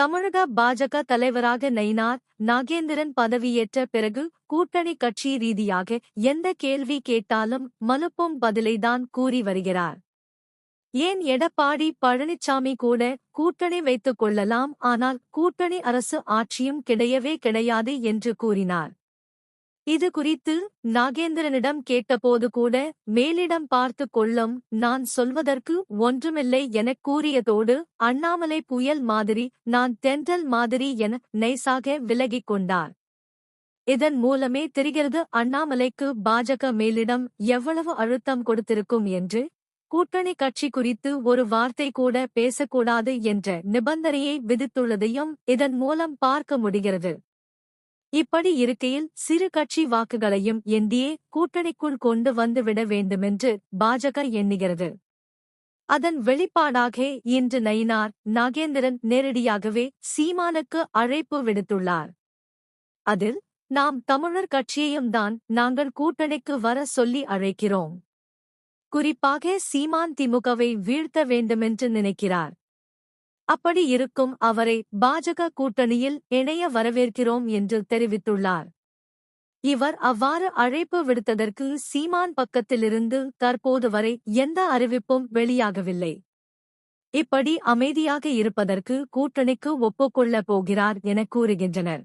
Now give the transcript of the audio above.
தமிழக பாஜக தலைவராக நயினார் நாகேந்திரன் பதவியேற்ற பிறகு கூட்டணி கட்சி ரீதியாக எந்த கேள்வி கேட்டாலும் மலுப்பும் பதிலைதான் கூறி வருகிறார். ஏன் எடப்பாடி பழனிசாமி கூட கூட்டணி வைத்துக் கொள்ளலாம்? ஆனால் கூட்டணி அரசு ஆட்சியும் கிடையவே கிடையாது என்று கூறினார். இது குறித்து நாகேந்திரனிடம் கேட்டபோது கூட மேலிடம் பார்த்து கொள்ளும் நான் சொல்வதற்கு ஒன்றுமில்லை எனக் கூறியதோடு அண்ணாமலை புயல் மாதிரி நான் தென்றல் மாதிரி என நைசாக விலகிக் கொண்டார். இதன் மூலமே தெரிகிறது அண்ணாமலைக்கு பாஜக மேலிடம் எவ்வளவு அழுத்தம் கொடுத்திருக்கும் என்று. கூட்டணி கட்சி குறித்து ஒரு வார்த்தை கூட பேசக்கூடாது என்ற நிபந்தனையை விதித்துள்ளதையும் இதன் மூலம் பார்க்க முடிகிறது. இப்படி இருக்கையில் சிறு கட்சி வாக்குகளையும் என்டிஏ கூட்டணிக்குள் கொண்டு வந்துவிட வேண்டுமென்று பாஜக எண்ணுகிறது. அதன் வெளிப்பாடாக இன்று நயினார் நாகேந்திரன் நேரடியாகவே சீமானுக்கு அழைப்பு விடுத்துள்ளார். அதில் நாம் தமிழர் கட்சியையும் தான் நாங்கள் கூட்டணிக்கு வர சொல்லி அழைக்கிறோம். குறிப்பாக சீமான் திமுகவை வீழ்த்த வேண்டுமென்று நினைக்கிறார். அப்படி இருக்கும் அவரை பாஜக கூட்டணியில் இணைய வரவேற்கிறோம் என்று தெரிவித்துள்ளார். இவர் அவ்வாறு அழைப்பு விடுத்ததற்கு சீமான் பக்கத்திலிருந்து தற்போது வரை எந்த அறிவிப்பும் வெளியாகவில்லை. இப்படி அமைதியாக இருப்பதற்கு கூட்டணிக்கு ஒப்புக்கொள்ளப் போகிறார் என கூறுகின்றனர்.